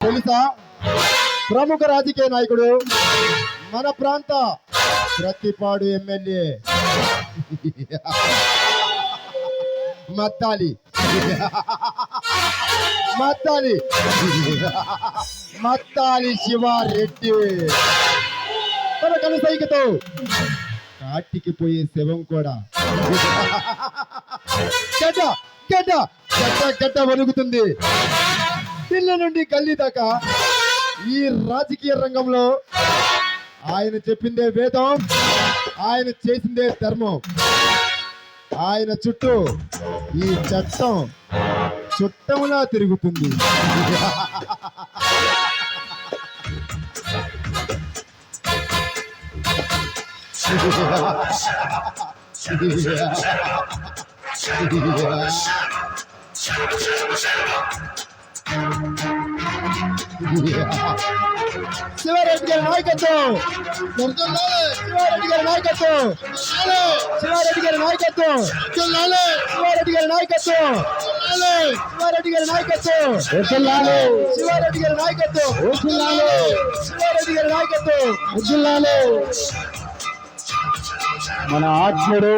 తెలుసా? ప్రముఖ రాజకీయ నాయకుడు మన ప్రాంత ప్రతిపాడు ఎమ్మెల్యే. మత్తాలి. మత్తాలి. మత్తాలి శివారెడ్డి. తన కనుసైకతో కాటికి పోయే శవం కూడా. గడ్డ గడ్డ గడ్డ గడ్డ వణుకుతుంది. పిల్ల నుండి గల్లీ దాకా ఈ రాజకీయ రంగంలో ఆయన చెప్పిందే వేదం ఆయన చేసిందే ధర్మం. ఆయన చుట్టూ ఈ చట్టం చుట్టంలా తిరుగుతుంది. శివారెడ్డి గారి నాయకత్వం శివారెడ్డి గారి నాయకత్వం శివారెడ్డి గారి నాయకత్వం శివారెడ్డి గారి నాయకత్వం శివారెడ్డి గారి నాయకత్వం శివారెడ్డి గారి నాయకత్వం శివారెడ్డి గారి నాయకత్వం మన ఆత్ముడు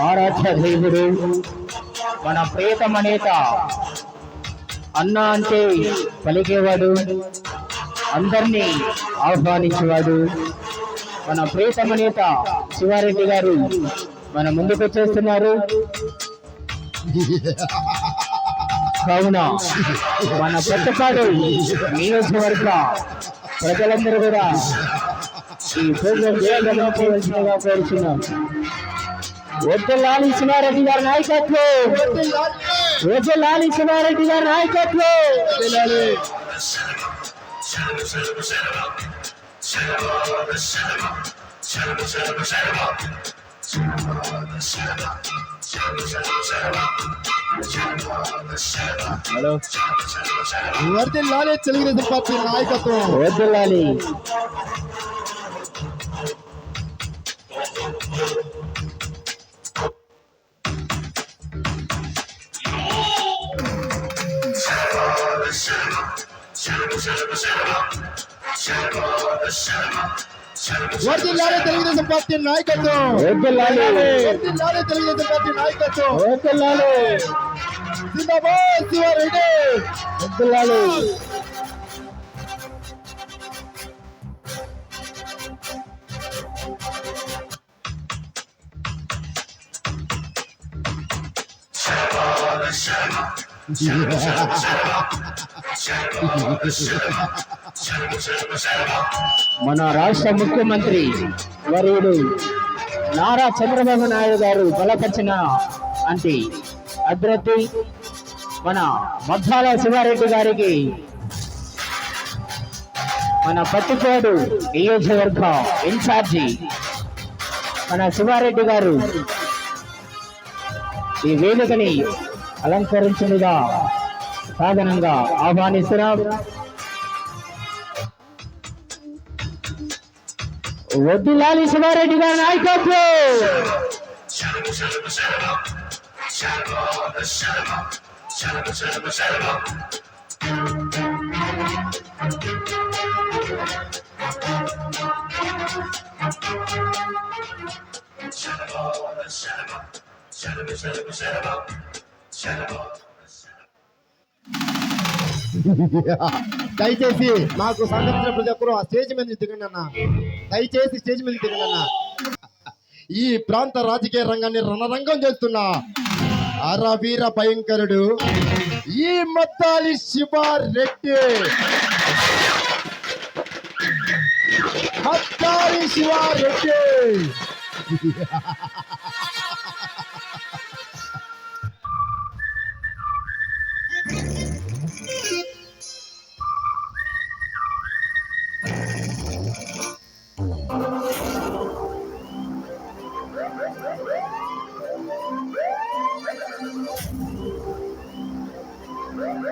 ఆరాధ్య దేవుడు మన ప్రియతమ నేత అన్న అంటే పలికేవాడు అందరినీ ఆహ్వానించేవాడు. మన ప్రియతమ నేత శివారెడ్డి గారు మన ముందుకు వచ్చేస్తున్నారు. కావున మన పెద్దపాడు నియోజకవర్గ ప్రజలందరూ కూడా ఈ ప్రోగ్రాం చేయవలసిందిగా కోరుచున్నాం. వద్దలాలి శివారెడ్డి గారి నాయకత్వం. వద్దలాలి శివారెడ్డి గారి నాయకత్వం హలో వర్దిల్లాలే తెలుగుదేశం పార్టీ నాయకత్వం వద్దలాలి వర్దిల్లాలే తెలుగుదేశం పార్టీ నాయకత్వం వద్దలాలి వర్దిల్లాలే తెలుగుదేశం పార్టీ నాయకత్వం వద్దలాలి జిందాబాద్ శివారెడ్డి వద్దలాలి మన రాష్ట్ర ముఖ్యమంత్రి వర్యుడు నారా చంద్రబాబు నాయుడు గారు బలపరిచిన అంటే అభ్యర్థి మన మద్దాల శివారెడ్డి గారికి మన పత్తికోడు నియోజకవర్గ ఇన్ఛార్జి మన శివారెడ్డి గారు ఈ వేదికని అలంకరించుగా సాధనంగా ఆహ్వానిస్తున్నాం. వడ్డిలాలి శివారెడ్డి గారి నాయకత్వం దయచేసి మాకు సంబంధించిన ప్రతి ఒక్కరు ఆ స్టేజ్ మీద నుంచి దిగండి అన్న దయచేసి స్టేజ్ మీద తిరగన్న ఈ ప్రాంత రాజకీయ రంగాన్ని రణరంగం చేస్తున్న అరవీర భయంకరుడు ఈ మద్దాలి శివారెడ్డి. మద్దాలి శివారెడ్డి.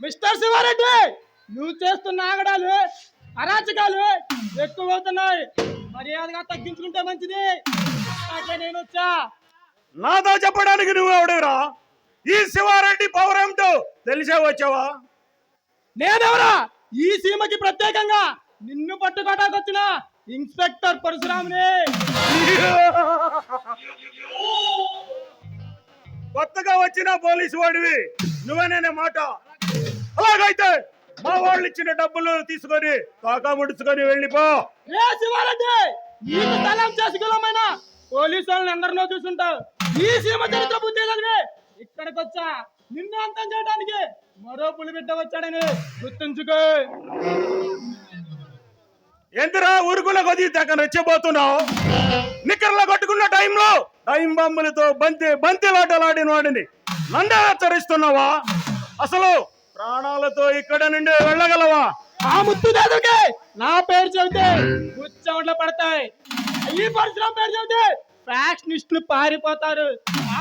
మిస్టర్ శివారెడ్డి నువ్వు చేస్తున్న ఆగడాలు అరాచకాలు ఎక్కువ అవుతున్నాయి మర్యాదగా తగ్గించుకుంటే మంచిది. నేను వచ్చా. నాతో చెప్పడానికి నువ్వు ఎవడురా? ఈ శివారెడ్డి పవర్ ఏమిటో తెలిసే వచ్చావా? నేనెవరా? ఈ సీమకి ప్రత్యేకంగా నిన్ను పట్టుకోటానికి వచ్చిన ఇన్స్పెక్టర్ పరశురాముని. కొత్తగా వచ్చిన పోలీసు వాడివి. నువ్వేనే మాట. అలాగైతే మా వాళ్ళు ఇచ్చిన డబ్బులు తీసుకొని కాకా ముడుచుకొని వెళ్ళిపో. ఏ శివారెడ్డి? నీకు సలాం చేసుకులమైన పోలీసు వాళ్ళని అందరినో చూసుంటావు. ఈ సీమ చరిత్ర బుద్ధి ఇక్కడికి వచ్చా నిన్ను అంతం చేయడానికి మరో పులి బిడ్డ వచ్చాడని గుర్తుంచుకో. ఎంతరా ఉరుకుల కొద్ది దగ్గర రెచ్చబోతున్నావు నిక్కర్లో కట్టుకున్న టైంలో టైం బొమ్మలతో బంతి బంతిలాటలాడిన వాడిని నన్నే హెచ్చరిస్తున్నావా అసలు ప్రాణాలతో ఇక్కడ నుండి వెళ్ళగలవా? ఆ ముత్తు దాదుకే నా పేరు చెబితే గుచ్చమట్ల పడతాయి. ఈ పరిశ్రమ పేరు చెబితే ఫ్యాక్షనిస్టులు పారిపోతారు.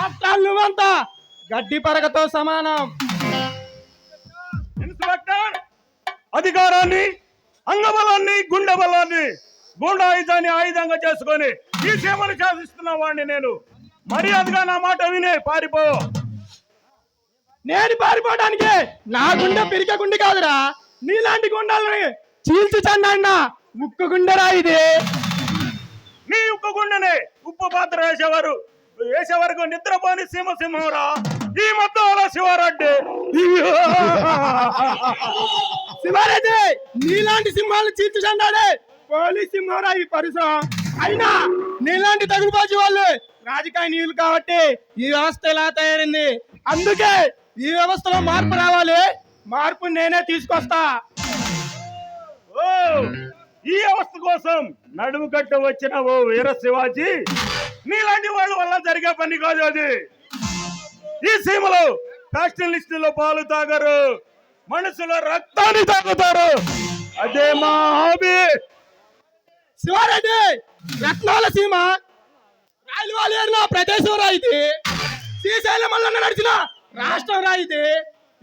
ఆఫ్టర్ నువ్వంతా గడ్డి పరగతో సమానం. ఇన్స్పెక్టర్ అధికారాన్ని అంగబలాన్ని గుండె బలాన్ని గూండాయుధాన్ని ఆయుధంగా చేసుకొని ఈ సీమను శాసిస్తున్న వాడిని నేను మర్యాదగా నా మాట వినే పారిపో. నేను పారిపోవడానికి నా గుండె పిరికే గుండె కాదురా. నీలాంటి గుండాలని చీల్చి చండాడిన ఉక్కు గుండెరా ఇది. నీ ఉప్పు గుండెనే ఉప్పు పాత్ర వేసేవారు. వేసే వరకు నిద్రపోని సీమ సింహంరా. ఈ మొత్తం శివారెడ్డి శివారెడ్డి నీలాంటి సింహాలు చీల్చి చండాడే పోలీస్ సింహంరా ఈ పరిశ్రమ అయినా నీలాంటి తగులుబాజీ వాళ్ళు రాజకీయ నీళ్ళు కాబట్టి ఈ వ్యవస్థ ఇలా తయారైంది? అందుకే ఈ వ్యవస్థలో మార్పు రావాలి. మార్పు నేనే తీసుకొస్తా. ఓ ఈ అవస్థ కోసం నడుము కట్ట వచ్చిన ఓ వీర శివాజీ నీలాంటి వాళ్ళ వల్ల జరిగే పని కాదు అది. ఈ సీమలో ఫ్యాక్షనిస్టులో పాలు తాగరు. మనసుల రక్తాన్ని తాగుతారు. అదే మా హాబీ. శివారెడ్డి రత్నాల సీమ. రాయలవాళ్ళు ఏరిన ప్రదేశం రా ఇది. శ్రీశైలం మల్లన్న నడిచిన రాష్ట్రం రా ఇది.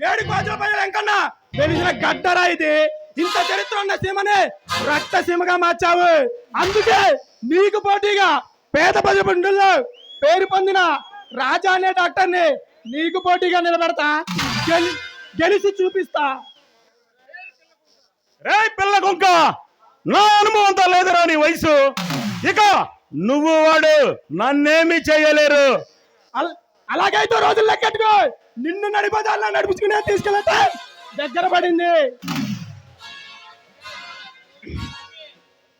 ఏడు పాత్ర పై వెంకన్న. వెలిసిన గడ్డ రా ఇది. ఇంత చరిత్ర ఉన్న సీమని రక్త సీమగా మార్చావు. అందుకే నీకు పోటీగా పేద ప్రజల పేరు పొందిన రాజా అనే డాక్టర్ని నీకు పోటీగా నిలబెడతా. గెలి గెలిచి చూపిస్తా. రే పిల్ల కుక్క నా అనుభవంతో లేదురా నీ వయసు. ఇక నువ్వు వాడు నన్నేమి చేయలేరు. అల- అలాగైతే రోజులు లెక్కెట్టుకో. నిన్ను నడిపోదాల్లో నడిపించుకునే తీసుకెళ్తే. దగ్గర పడింది.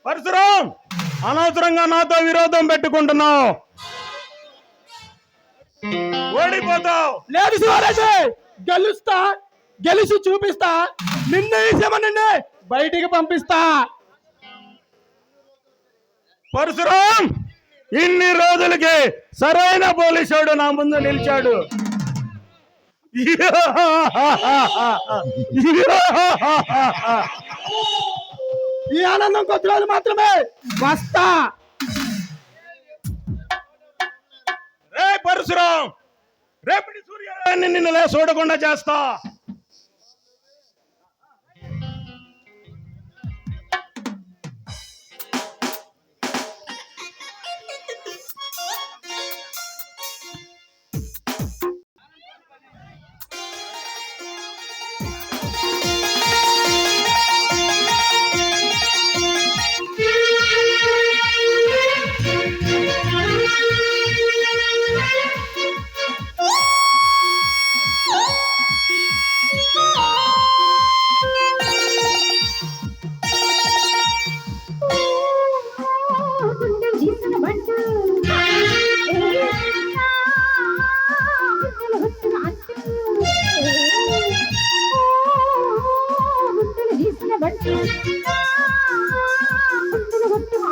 పరశురాం అనవసరంగా నాతో విరోధం పెట్టుకుంటున్నావు. ఓడిపోతావు. లేదు గెలుస్తా గెలిచి చూపిస్తా. నిన్ను నుండి బయటికి పంపిస్తా. పరశురాం ఇన్ని రోజులకి సరైన పోలీసుడు నా ముందు నిలిచాడు. ఈ ఆనందం కొద్ది రోజులు మాత్రమే. వస్తా. రే పరశురాం రేపటి సూర్యుడు నిన్ను లే చూడకుండా చేస్తా.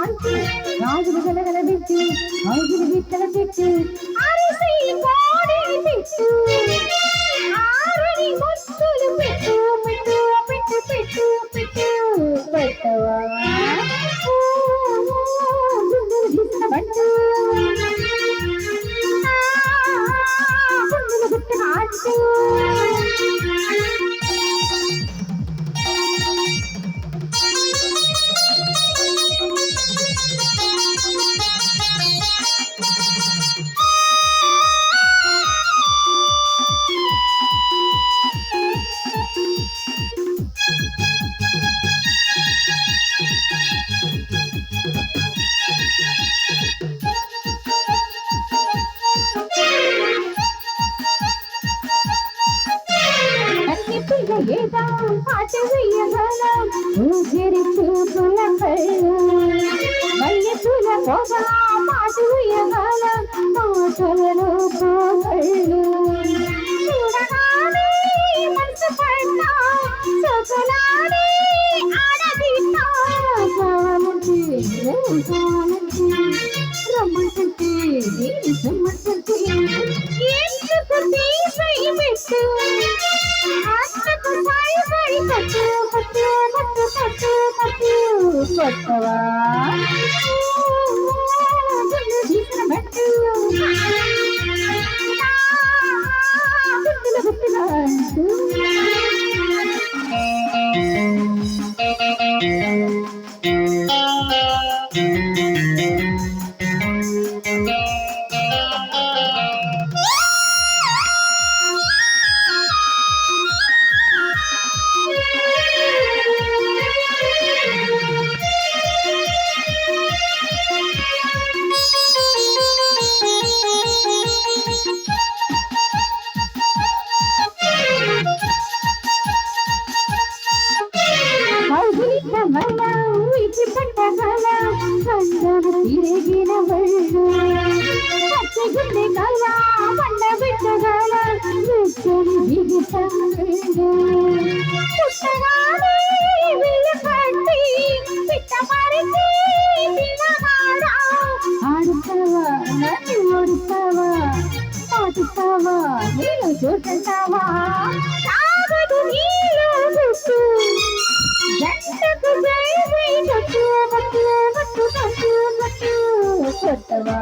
காஞ்சி ராஜினி கலகல பிட்டு ராஜினி పాట వెయ్యగలం చూపుల కళ్ళు వయసుల పొగ చూడగానే మనసు పడ్డా ఆడదిట్టా కావాలంటే కావాలంటే రమ్మంటుంటే నన్ను ఓడిస్తావా పాటిస్తావా నేను చూస్తుంటావా? కాదు నీలో గుట్టు జంటకు జై జై కొట్టు కొట్టు కొట్టు కొట్టు కొట్టవా